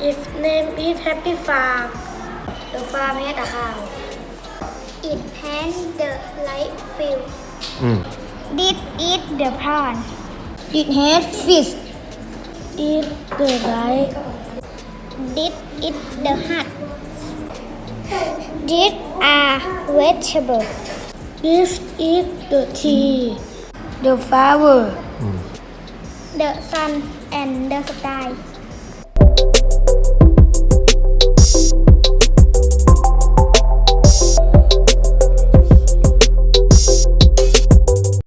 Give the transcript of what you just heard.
Its name is happy farm. The farm has a cow it has the light field. Mm. did eat the plant it has fish. Eat the light. did eat the hut. Did a vegetable. This eat the tea. The flower. Mm. the sun and the sky.